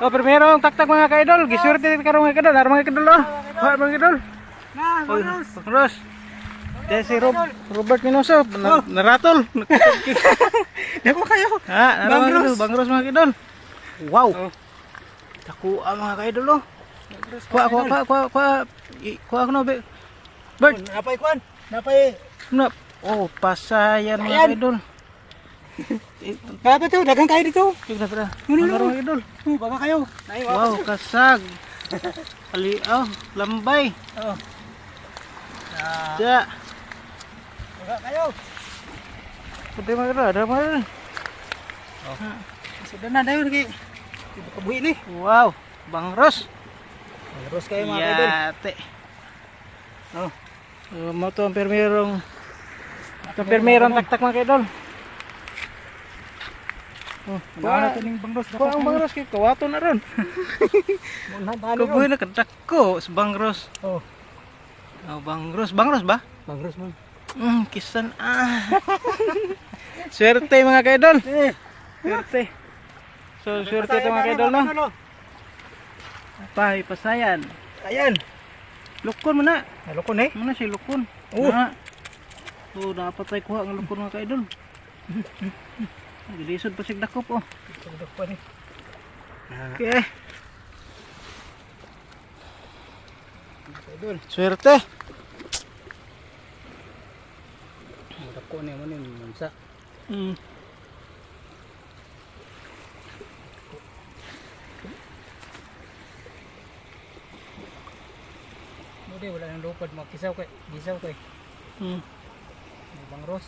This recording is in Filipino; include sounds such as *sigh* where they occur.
Oh, primero ang taktak mga kaidol. Giswerte karon mga kaidol. Ara mga kaidol oh. Ha mga kaidol. Na, Oy, Ros. Dahil si Rob, Robert Minoso, na, naratol. Dako kayo. ha, Bangros. kaidol, bangros mga kaidol. Wow. Oh. Taku ang mga kaidol oh. Kuha, kuha, kuha, kuha, kuha. Kuha ko be. Bert, Napay kwan. Napay. na. Oh, pasayan mga Ayan. Kaya ba? Dagang kayo dito? sudah na pala. Manarong kayo dol. Baba kayo. Wow, kasag. Kali, oh, lambay. Oo. Oh. ya Baba kayo. Pwede mga ada mga Sudah na lagi kay. Kabuhi ni. Wow, Bang Ros. Bang Ros kayo mga ya Yate. Oh. Uh, mo to ang permerong. Ang tak tak mga kidol. Oh, na to ning bangros. Kuha ang bangros kay kawato na ron. *laughs* Kabuhi na kadak ko sa bangros. Oh, Oh, bangros, bangros ba? bangros man. Mm, kisan ah. *laughs* Swerte mga kaidol. Eh, Swerte. So, swerte ito mga kaidol no. Pa, ipasayan. Ayan. Lukon mo na. Naloko ni. Ano si lukon? Oh. Na. So, dapat tayo kuha ng lukon mga kaidol. *laughs* Gilisod pa sig dakop oh. Tugdok pa ni. Okay. Kaidol. Swerte. Dako ni mo ni mansa. Mm. Hindi wala nang lupad makisaw kay. Gisaw kay. Mm. Bangros.